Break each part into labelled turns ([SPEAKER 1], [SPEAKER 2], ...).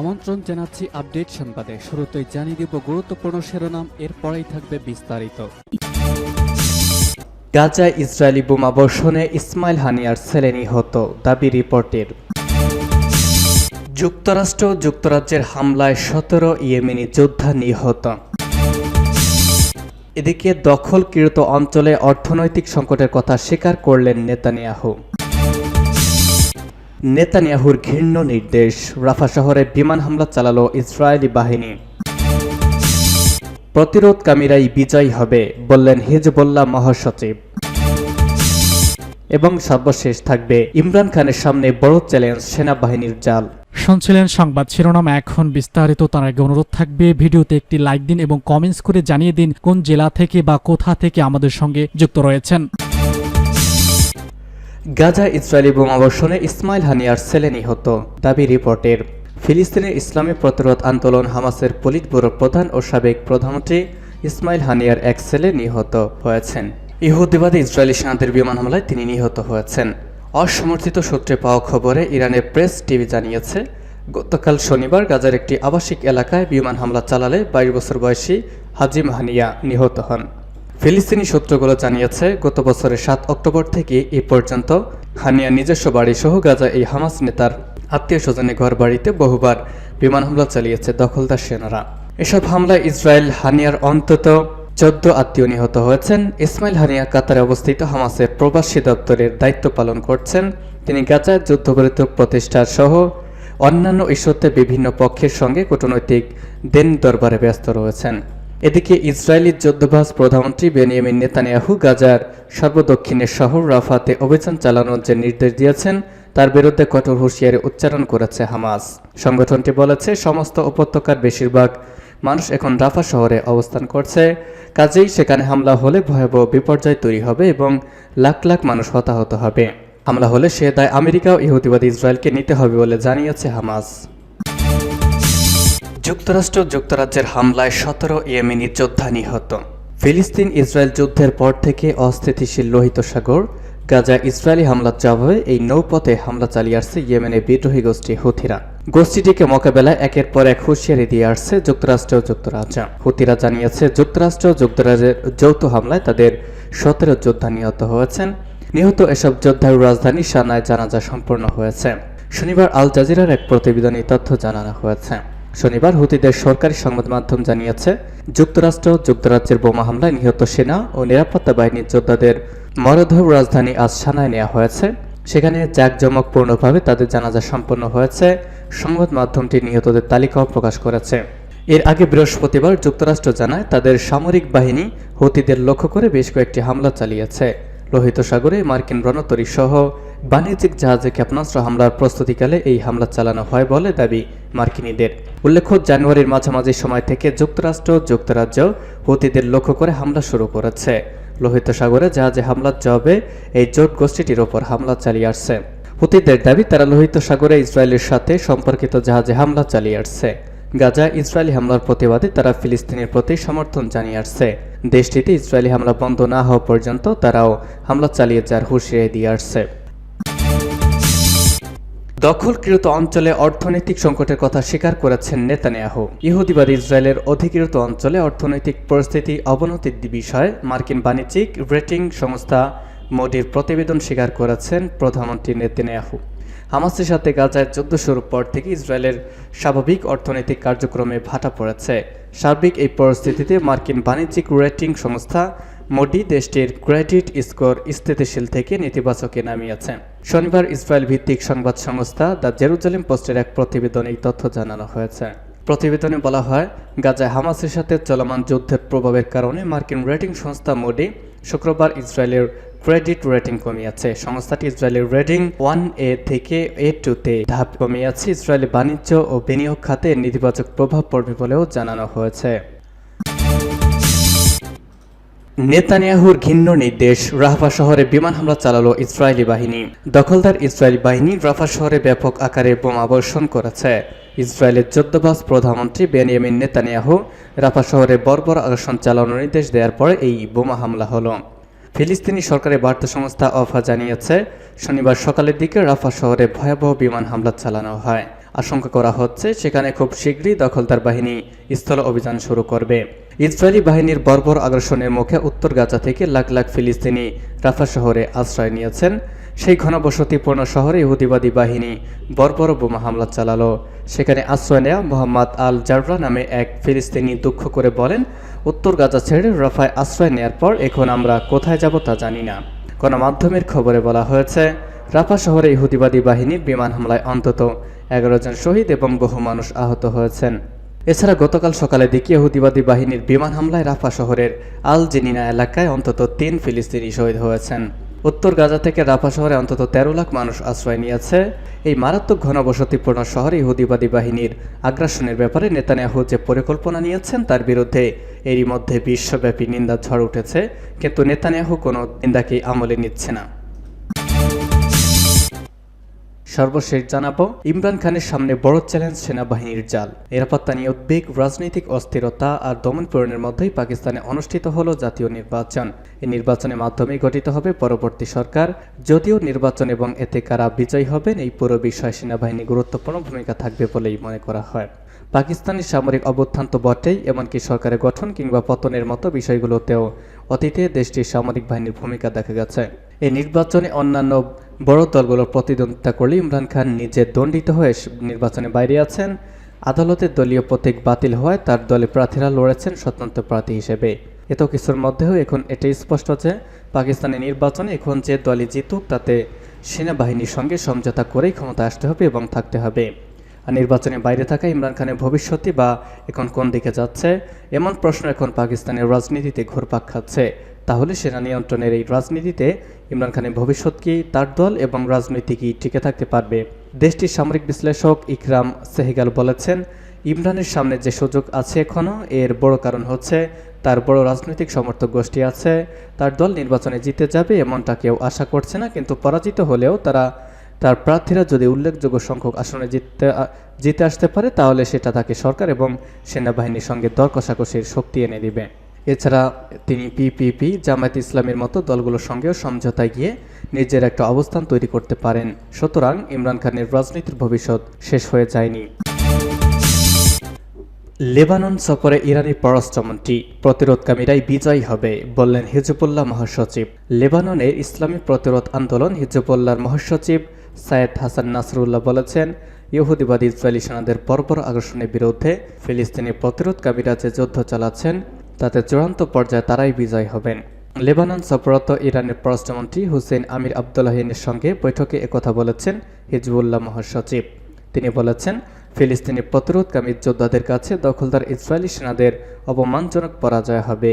[SPEAKER 1] আমন্ত্রণ জানাচ্ছি আপডেট সংবাদে শুরুতেই জানিয়ে দেব গুরুত্বপূর্ণ শিরোনাম এরপরেই থাকবে বিস্তারিত
[SPEAKER 2] গাজায় ইসরায়েলি বোমা বর্ষণে ইসমাইল হানিয়ার ছেলে নিহত দাবি রিপোর্টের যুক্তরাষ্ট্র যুক্তরাজ্যের হামলায় সতেরো ইয়েমেনি যোদ্ধা নিহত এদিকে দখলকৃত অঞ্চলে অর্থনৈতিক সংকটের কথা স্বীকার করলেন নেতানিয়াহু নেতানিয়াহুর ঘৃণ্য নির্দেশ রাফা শহরে বিমান হামলা চালালো ইসরায়েলি বাহিনী প্রতিরোধকামীরাই বিজয়ী হবে বললেন হিজবুল্লাহ মহাসচিব এবং সর্বশেষ থাকবে ইমরান খানের সামনে বড় চ্যালেঞ্জ সেনাবাহিনীর জাল
[SPEAKER 3] শুনছিলেন সংবাদ শিরোনাম এখন বিস্তারিত তার আগে অনুরোধ থাকবে ভিডিওতে একটি লাইক দিন এবং কমেন্টস করে জানিয়ে দিন কোন জেলা থেকে বা কোথা থেকে আমাদের সঙ্গে যুক্ত রয়েছেন
[SPEAKER 2] গাজা ইসরায়েলি বোমাবর্ষণে ইসমাইল হানিয়ার ছেলে নিহত দাবি রিপোর্টের ফিলিস্তিনের ইসলামী প্রতিরোধ আন্দোলন হামাসের পলিট ব্যুরো প্রধান ও সাবেক প্রধানমন্ত্রী ইসমাইল হানিয়ার এক ছেলে নিহত হয়েছেন ইহুদিবাদী ইসরায়েলি সেনাদের বিমান হামলায় তিনি নিহত হয়েছেন অসমর্থিত সূত্রে পাওয়া খবরে ইরানের প্রেস টিভি জানিয়েছে গতকাল শনিবার গাজার একটি আবাসিক এলাকায় বিমান হামলা চালালে বাইশ বছর বয়সী হাজিম হানিয়া নিহত হন ফিলিস্তিনি সূত্রগুলো জানিয়েছে গত বছরের সাত অক্টোবর থেকে এ পর্যন্ত হানিয়া নিজস্ব সহ গাজা এই হামাস নেতার আত্মীয় স্বজনের ঘর বাড়িতে বহুবার বিমান হামলা চালিয়েছে দখলদার সেনারা এসব হামলায় ইসরায়েল হানিয়ার অন্তত চোদ্দ আত্মীয় নিহত হয়েছেন ইসমাইল হানিয়া কাতারে অবস্থিত হামাসের প্রবাসী দপ্তরের দায়িত্ব পালন করছেন তিনি গাজায় যুদ্ধবিরত প্রতিষ্ঠার সহ অন্যান্য ইস্যুতে বিভিন্ন পক্ষের সঙ্গে কূটনৈতিক দেন দরবারে ব্যস্ত রয়েছেন এদিকে ইসরায়েলি যুদ্ধবাস প্রধানমন্ত্রী বেনিয়ামিন নেতানিয়াহু গাজার সর্বদক্ষিণের শহর রাফাতে অভিযান চালানোর যে নির্দেশ দিয়েছেন তার বিরুদ্ধে কঠোর হুঁশিয়ারি উচ্চারণ করেছে হামাস সংগঠনটি বলেছে সমস্ত উপত্যকার বেশিরভাগ মানুষ এখন রাফা শহরে অবস্থান করছে কাজেই সেখানে হামলা হলে ভয়াবহ বিপর্যয় তৈরি হবে এবং লাখ লাখ মানুষ হতাহত হবে হামলা হলে সে দায় আমেরিকা ও ইহুদিবাদী ইসরায়েলকে নিতে হবে বলে জানিয়েছে হামাস যুক্তরাষ্ট্র যুক্তরাজ্যের হামলায় সতেরো ইয়েমেনি যোদ্ধা নিহত ফিলিস্তিন ইসরায়েল যুদ্ধের পর থেকে অস্থিতিশীল লোহিত সাগর গাজা ইসরায়েলি হামলার জবাবে এই নৌপথে হামলা চালিয়ে আসছে ইয়েমেনে বিদ্রোহী গোষ্ঠী হুথিরা গোষ্ঠীটিকে মোকাবেলায় একের পর এক হুঁশিয়ারি দিয়ে আসছে যুক্তরাষ্ট্র যুক্তরাজ্য হুতিরা জানিয়েছে যুক্তরাষ্ট্র যুক্তরাজ্যের যৌথ হামলায় তাদের সতেরো যোদ্ধা নিহত হয়েছেন নিহত এসব যোদ্ধার রাজধানী সানায় জানাজা সম্পন্ন হয়েছে শনিবার আল জাজিরার এক প্রতিবেদনে তথ্য জানানো হয়েছে শনিবার হুতিদের সরকারি সংবাদ মাধ্যম জানিয়েছে যুক্তরাষ্ট্র যুক্তরাজ্যের বোমা হামলায় নিহত সেনা ও নিরাপত্তা বাহিনীর যোদ্ধাদের মরধর রাজধানী আজ সানায় নেওয়া হয়েছে সেখানে জাঁকজমকপূর্ণভাবে তাদের জানাজা সম্পন্ন হয়েছে সংবাদ মাধ্যমটি নিহতদের তালিকাও প্রকাশ করেছে এর আগে বৃহস্পতিবার যুক্তরাষ্ট্র জানায় তাদের সামরিক বাহিনী হতিদের লক্ষ্য করে বেশ কয়েকটি হামলা চালিয়েছে লোহিত সাগরে মার্কিন রণতরী সহ বাণিজ্যিক জাহাজে ক্ষেপণাস্ত্র হামলার প্রস্তুতিকালে এই হামলা চালানো হয় বলে দাবি মার্কিনীদের উল্লেখ্য জানুয়ারির মাঝামাঝি সময় থেকে যুক্তরাষ্ট্র যুক্তরাজ্য হুতিদের লক্ষ্য করে হামলা শুরু করেছে লোহিত সাগরে জাহাজে হামলার জবাবে এই জোট গোষ্ঠীটির ওপর হামলা চালিয়ে আসছে হুতিদের দাবি তারা লোহিত সাগরে ইসরায়েলের সাথে সম্পর্কিত জাহাজে হামলা চালিয়ে আসছে গাজা ইসরায়েলি হামলার প্রতিবাদে তারা ফিলিস্তিনের প্রতি সমর্থন জানিয়ে আসছে দেশটিতে ইসরায়েলি হামলা বন্ধ না হওয়া পর্যন্ত তারাও হামলা চালিয়ে যার হুঁশিয়ারি দিয়ে আসছে দখলকৃত অঞ্চলে অর্থনৈতিক সংকটের কথা স্বীকার করেছেন নেতানিয়াহু ইহুদিবাদ ইসরায়েলের অধিকৃত অঞ্চলে অর্থনৈতিক পরিস্থিতি অবনতির বিষয়ে মার্কিন বাণিজ্যিক রেটিং সংস্থা মোডির প্রতিবেদন স্বীকার করেছেন প্রধানমন্ত্রী নেতানিয়াহু হামাসের সাথে গাজায় যুদ্ধ শুরুর পর থেকে ইসরায়েলের স্বাভাবিক অর্থনৈতিক কার্যক্রমে ভাটা পড়েছে সার্বিক এই পরিস্থিতিতে মার্কিন বাণিজ্যিক রেটিং সংস্থা মোডি দেশটির ক্রেডিট স্কোর স্থিতিশীল থেকে নেতিবাচকে নামিয়েছেন শনিবার ইসরায়েল ভিত্তিক সংবাদ সংস্থা দ্য জেরুজালেম পোস্টের এক প্রতিবেদনে এই তথ্য জানানো হয়েছে প্রতিবেদনে বলা হয় গাজায় হামাসের সাথে চলমান যুদ্ধের প্রভাবের কারণে মার্কিন রেটিং সংস্থা মোডি শুক্রবার ইসরায়েলের ক্রেডিট রেটিং কমে কমিয়েছে সংস্থাটি ইসরায়েলের রেটিং ওয়ান এ থেকে এ টু তে ধাপ কমে কমিয়েছে ইসরায়েলি বাণিজ্য ও বিনিয়োগ খাতে নেতিবাচক প্রভাব পড়বে বলেও জানানো হয়েছে নেতানিয়াহুর ঘিন্ন নির্দেশ রাফা শহরে বিমান হামলা চালালো ইসরায়েলি বাহিনী দখলদার ইসরায়েলি বাহিনী রাফা শহরে ব্যাপক আকারে বোমা বর্ষণ করেছে ইসরায়েলের যুদ্ধবাস প্রধানমন্ত্রী বেনিয়ামিন নেতানিয়াহু রাফা শহরে বর্বর আগ্রাসন চালানোর নির্দেশ দেওয়ার পরে এই বোমা হামলা হলো ফিলিস্তিনি সরকারের বার্তা সংস্থা অফা জানিয়েছে শনিবার সকালের দিকে রাফা শহরে ভয়াবহ বিমান হামলা চালানো হয় আশঙ্কা করা হচ্ছে সেখানে খুব শীঘ্রই দখলদার বাহিনী স্থল অভিযান শুরু করবে ইসরায়েলি বাহিনীর বর্বর আগ্রাসনের মুখে উত্তর গাজা থেকে লাখ লাখ ফিলিস্তিনি রাফা শহরে আশ্রয় নিয়েছেন সেই ঘনবসতিপূর্ণ শহরে ইহুদিবাদী বাহিনী বর্বর বোমা হামলা চালালো সেখানে আশ্রয় নেয়া মোহাম্মদ আল জাররা নামে এক ফিলিস্তিনি দুঃখ করে বলেন উত্তর গাজা ছেড়ে রাফায় আশ্রয় নেয়ার পর এখন আমরা কোথায় যাব তা জানি না গণমাধ্যমের খবরে বলা হয়েছে রাফা শহরে ইহুদিবাদী বাহিনী বিমান হামলায় অন্তত এগারো জন শহীদ এবং বহু মানুষ আহত হয়েছেন এছাড়া গতকাল সকালে দিকে ইহুদিবাদী বাহিনীর বিমান হামলায় রাফা শহরের আল জিনিনা এলাকায় অন্তত তিন ফিলিস্তিনি শহীদ হয়েছেন উত্তর গাজা থেকে রাফা শহরে অন্তত তেরো লাখ মানুষ আশ্রয় নিয়েছে এই মারাত্মক ঘনবসতিপূর্ণ শহরে ইহুদিবাদী বাহিনীর আগ্রাসনের ব্যাপারে নেতানিয়াহু যে পরিকল্পনা নিয়েছেন তার বিরুদ্ধে এরই মধ্যে বিশ্বব্যাপী নিন্দা ঝড় উঠেছে কিন্তু নেতানিয়াহু কোনো নিন্দাকেই আমলে নিচ্ছে না সর্বশেষ জানাবো ইমরান খানের সামনে বড় চ্যালেঞ্জ সেনাবাহিনীর জাল নিরাপত্তা নিয়ে উদ্বেগ রাজনৈতিক অস্থিরতা আর দমনপূরণের মধ্যেই পাকিস্তানে অনুষ্ঠিত হল জাতীয় নির্বাচন এই নির্বাচনের মাধ্যমে গঠিত হবে পরবর্তী সরকার যদিও নির্বাচন এবং এতে কারা বিজয়ী হবেন এই পুরো বিষয়ে সেনাবাহিনী গুরুত্বপূর্ণ ভূমিকা থাকবে বলেই মনে করা হয় পাকিস্তানের সামরিক অবস্থান তো বটেই এমনকি সরকারের গঠন কিংবা পতনের মতো বিষয়গুলোতেও অতীতে দেশটির সামরিক বাহিনীর ভূমিকা দেখা গেছে এই নির্বাচনে অন্যান্য বড় দলগুলো প্রতিদ্বন্দ্বিতা করলে ইমরান খান নিজে দণ্ডিত হয়ে নির্বাচনে বাইরে আছেন আদালতে দলীয় প্রতীক বাতিল হওয়ায় তার দলে প্রার্থীরা লড়েছেন স্বতন্ত্র প্রার্থী হিসেবে এত কিছুর মধ্যেও এখন এটাই স্পষ্ট যে পাকিস্তানের নির্বাচনে এখন যে দলই জিতুক তাতে সেনাবাহিনীর সঙ্গে সমঝোতা করেই ক্ষমতা আসতে হবে এবং থাকতে হবে নির্বাচনের বাইরে থাকা ইমরান খানের ভবিষ্যতে বা এখন কোন দিকে যাচ্ছে এমন প্রশ্ন এখন পাকিস্তানের রাজনীতিতে ঘুরপাক খাচ্ছে তাহলে সেনা নিয়ন্ত্রণের এই রাজনীতিতে ইমরান খানের ভবিষ্যৎ কি তার দল এবং রাজনীতি কি টিকে থাকতে পারবে দেশটির সামরিক বিশ্লেষক ইকরাম সেহেগাল বলেছেন ইমরানের সামনে যে সুযোগ আছে এখনও এর বড় কারণ হচ্ছে তার বড় রাজনৈতিক সমর্থক গোষ্ঠী আছে তার দল নির্বাচনে জিতে যাবে এমনটা কেউ আশা করছে না কিন্তু পরাজিত হলেও তারা তার প্রার্থীরা যদি উল্লেখযোগ্য সংখ্যক আসনে জিততে জিতে আসতে পারে তাহলে সেটা তাকে সরকার এবং সেনাবাহিনীর সঙ্গে দর কষাকষির শক্তি এনে দিবে এছাড়া তিনি পিপিপি জামায়াত ইসলামের মতো দলগুলোর সঙ্গেও সমঝোতায় গিয়ে নিজের একটা অবস্থান তৈরি করতে পারেন সুতরাং ইমরান খানের রাজনীতির ভবিষ্যৎ শেষ হয়ে যায়নি লেবানন সফরে ইরানি পররাষ্ট্রমন্ত্রী প্রতিরোধকামীরাই বিজয়ী হবে বললেন হিজবুল্লাহ মহাসচিব লেবাননের ইসলামী প্রতিরোধ আন্দোলন হিজবুল্লাহর মহাসচিব সায়েদ হাসান নাসরুল্লাহ বলেছেন ইহুদিবাদী ইসরায়েলি সেনাদের পরপর আগ্রাসনের বিরুদ্ধে ফিলিস্তিনি প্রতিরোধকারীরা যে যুদ্ধ চালাচ্ছেন তাতে চূড়ান্ত পর্যায়ে তারাই বিজয় হবেন লেবানন সফররত ইরানের পররাষ্ট্রমন্ত্রী হুসেন আমির আবদুল্লাহিনের সঙ্গে বৈঠকে একথা বলেছেন হিজবুল্লাহ মহাসচিব তিনি বলেছেন ফিলিস্তিনি প্রতিরোধকামী যোদ্ধাদের কাছে দখলদার ইসরায়েলি সেনাদের অপমানজনক পরাজয় হবে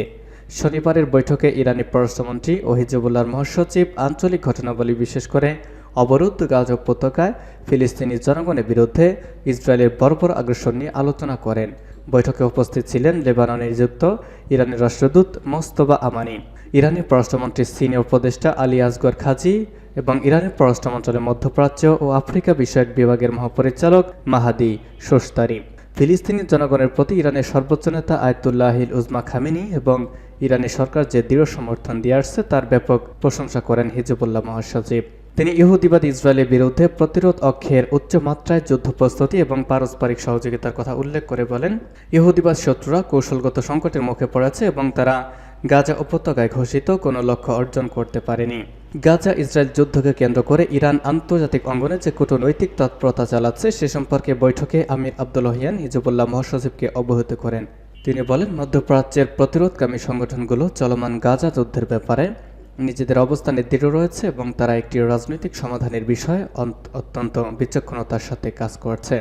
[SPEAKER 2] শনিবারের বৈঠকে ইরানি পররাষ্ট্রমন্ত্রী ও হিজবুল্লাহর মহাসচিব আঞ্চলিক ঘটনাবলী বিশেষ করে অবরুদ্ধ গাজ উপত্যকায় ফিলিস্তিনি জনগণের বিরুদ্ধে ইসরায়েলের বর্বর আগ্রাসন নিয়ে আলোচনা করেন বৈঠকে উপস্থিত ছিলেন লেবাননে নিযুক্ত ইরানের রাষ্ট্রদূত মোস্তবা আমানি ইরানের পররাষ্ট্রমন্ত্রীর সিনিয়র উপদেষ্টা আলী আসগর খাজি এবং ইরানের পররাষ্ট্র মন্ত্রণালয়ের মধ্যপ্রাচ্য ও আফ্রিকা বিষয়ক বিভাগের মহাপরিচালক মাহাদি সোস্তারি ফিলিস্তিনি জনগণের প্রতি ইরানের সর্বোচ্চ নেতা আয়তুল্লাহিল উজমা খামিনি এবং ইরানি সরকার যে দৃঢ় সমর্থন দিয়ে আসছে তার ব্যাপক প্রশংসা করেন হিজবুল্লাহ মহাসচিব তিনি ইহুদিবাদ ইসরায়েলের বিরুদ্ধে প্রতিরোধ অক্ষের উচ্চ মাত্রায় যুদ্ধ প্রস্তুতি এবং পারস্পরিক সহযোগিতার কথা উল্লেখ করে বলেন ইহুদিবাদ শত্রুরা কৌশলগত সংকটের মুখে পড়েছে এবং তারা গাজা উপত্যকায় ঘোষিত কোনো লক্ষ্য অর্জন করতে পারেনি গাজা ইসরায়েল যুদ্ধকে কেন্দ্র করে ইরান আন্তর্জাতিক অঙ্গনে যে কূটনৈতিক তৎপরতা চালাচ্ছে সে সম্পর্কে বৈঠকে আমির আবদুল্লাহিয়ান হিজবুল্লাহ মহাসচিবকে অবহিত করেন তিনি বলেন মধ্যপ্রাচ্যের প্রতিরোধকামী সংগঠনগুলো চলমান গাজা যুদ্ধের ব্যাপারে নিজেদের অবস্থানে দৃঢ় রয়েছে এবং তারা একটি রাজনৈতিক সমাধানের বিষয়ে অত্যন্ত বিচক্ষণতার সাথে কাজ করছে